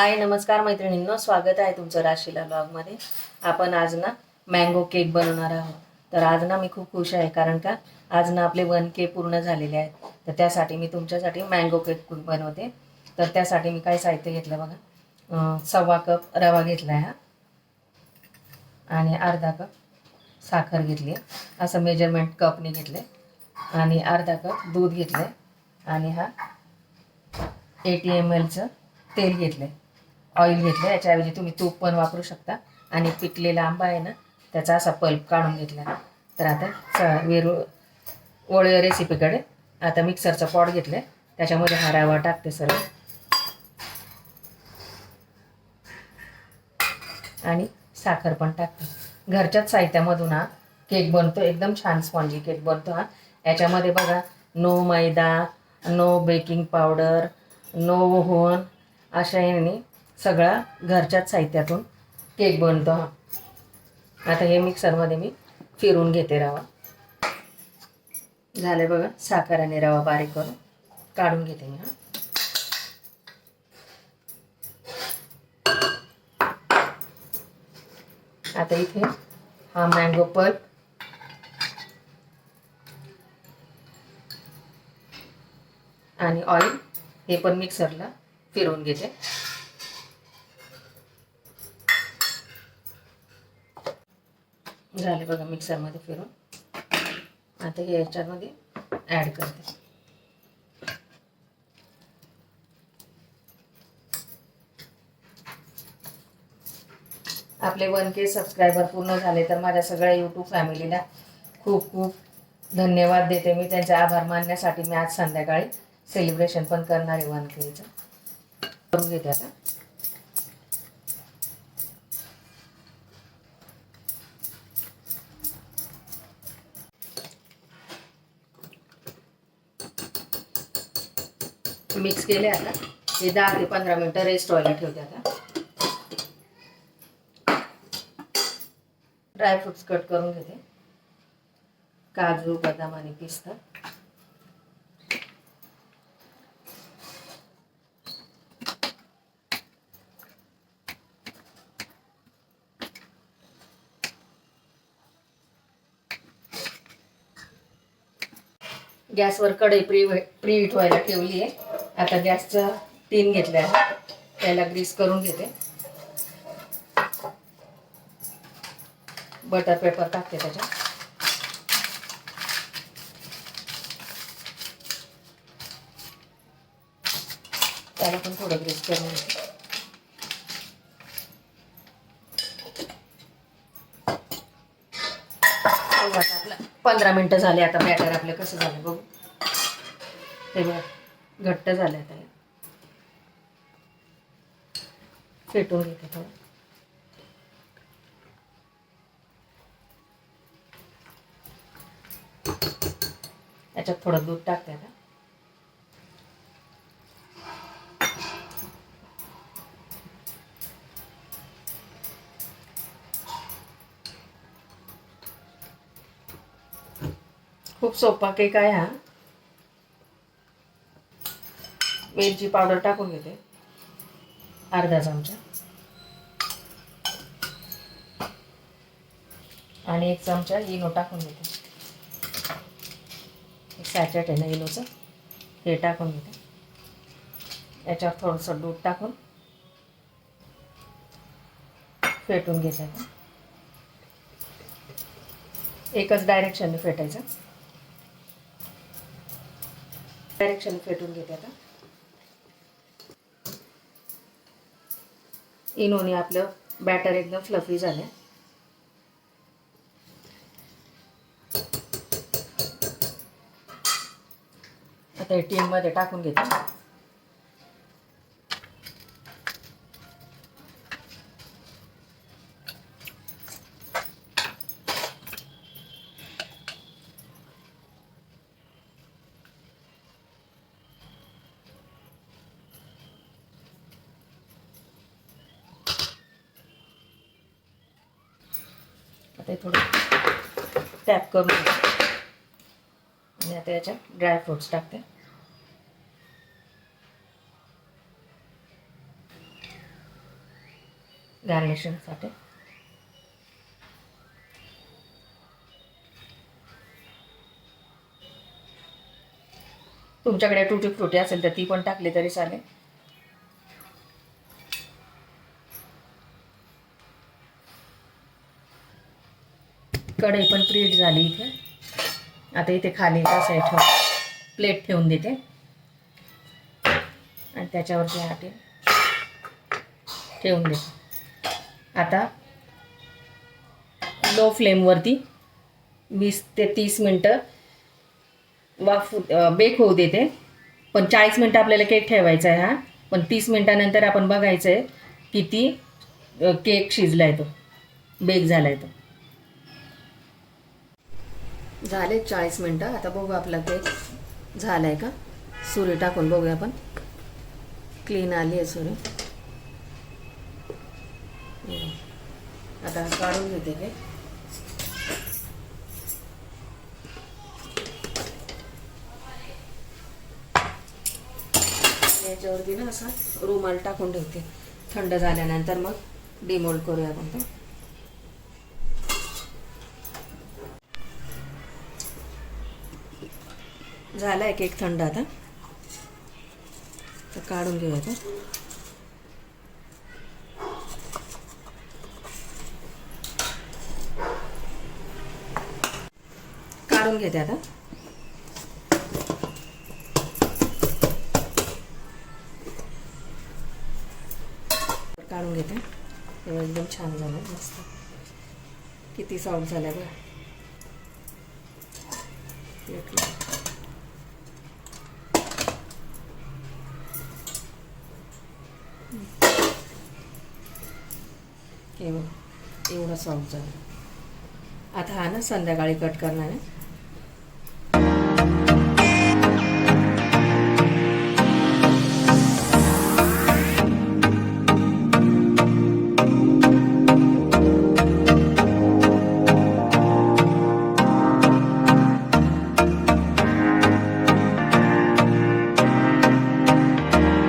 हाय नमस्कार मैत्रिणींनो. स्वागत आहे तुमचं राशीला ब्लॉगमध्ये आपण आज ना मँगो केक बनवणार आहोत. तर आज ना मी खूप खुश आहे कारण का आज ना आपले वन के पूर्ण झालेले आहेत. तर त्यासाठी मी तुमच्यासाठी मँगो केक बनवते. तर त्यासाठी मी काय साहित्य घेतलं बघा. सव्वा कप रवा घेतला आहे हा. आणि अर्धा कप साखर घेतली आहे. असं मेजरमेंट कपने घेतले आणि अर्धा कप दूध घेतलं आणि हा एटी एम एलचं तेल घेतलं आहे ऑइल घेतलं याच्याऐवजी तुम्ही तूप पण वापरू शकता. आणि पिकलेला आंबा आहे ना त्याचा असा पल्प काढून घेतला. तर आता च वेरू ओळे रेसिपीकडे आता मिक्सरचं पॉट घेतलं आहे त्याच्यामध्ये हा रवा टाकते सर्व. आणि साखर पण टाकते. घरच्याच साहित्यामधून हा केक बनतो एकदम छान स्पॉन्जी केक बनतो हा. याच्यामध्ये बघा नो मैदा no baking powder no oven अशा याने सगळा घरच्याच साहित्यातून केक बनतो हा. आता हे मिक्सरमध्ये मी फिरून घेते रवा. झाले बघा साखर आणि रवा बारीक करून काढून घेते मी हा. आता इथे हा मँगो पल्प आणि ऑइल हे पण मिक्सरला फिरवून घेते. झाले बघा मिक्सरमध्ये फिरून. आता हे याच्यामध्ये ॲड करते. आपले वन के सबस्क्रायबर पूर्ण झाले तर माझ्या सगळ्या यूट्यूब फॅमिलीला खूप खूप धन्यवाद देते. मी त्यांचे आभार मानण्यासाठी मी आज संध्याकाळी सेलिब्रेशन पण करणार आहे वन केचं. करून घेते आता. मिक्स केले आता हे दहा ते पंधरा मिनटं रेस्ट व्हायला ठेवते आता ड्रायफ्रुट्स कट करून घेते काजू बदाम आणि पिस्ता गॅसवर कढई प्री प्री हीट व्हायला ठेवली आहे आता गॅसचं टीन घेतलं आहे त्याला ग्रीस करून घेते. बटर पेपर टाकते त्याच्यात. त्याला पण थोडं ग्रीस करून घेते. आपलं पंधरा मिनटं झाले आता बॅटर आपलं कसं झालं बघू. हे बघा. घट्ट झाल्या आता फेटून घेते थोडं. याच्यात थोडं दूध टाकते आता. खूप सोपा केक आहे हा? वेलची पावडर टाकून घेते. अर्धा चमचा. आणि एक चमचा इनो टाकून घेते. एक सॅचेट आहे ना इनोचं? हे टाकून घेते. याच्यावर थोडंसं दूध टाकून फेटून घ्यायचं. एकच डायरेक्शनने फेटायचं. डायरेक्शन फेटून घेते आता. इनोने आपलं बॅटर एकदम फ्लफी झालं आता हे टीनमध्ये टाकून घेते. आता थोडं टॅप करून आणि आता याच्यात ड्रायफ्रुट्स टाकते. गार्निशिंगसाठी तुमच्याकडे टुटी फ्रुटी असेल तर ती पण टाकली तरी चालेल. कढई पण प्रीट झाली इथे. आता इथे खाली कसं आहे ठेव प्लेट ठेवून देते. आणि त्याच्यावरती हाटे ठेवून देते. आता लो फ्लेमवरती वीस ते तीस मिनटं वाफ बेक होऊ देते. पण चाळीस मिनटं आपल्याला केक ठेवायचा आहे हा. पण तीस मिनटानंतर आपण बघायचं आहे किती केक शिजला आहे तो. बेक झाला आहे तो. झाले चाळीस मिनटं. आता बघू आपला केक झाला आहे का? सुरी टाकून बघूया आपण. क्लीन आली आहे सुरी. आता काढून घेते केक याच्यावरती ना असा रुमाल टाकून ठेवते. थंड झाल्यानंतर मग डिमोल्ड करूया आपण झाला आहे एक थंड आता. तर काढून घेऊया आता. काढून घेते आता. काढून घेते. तेव्हा एकदम छान झालं मस्त. किती सॉफ्ट झालं बघा. एवढं एवढं सॉफ्ट झालं आता हा ना संध्याकाळी कट करणार आहे.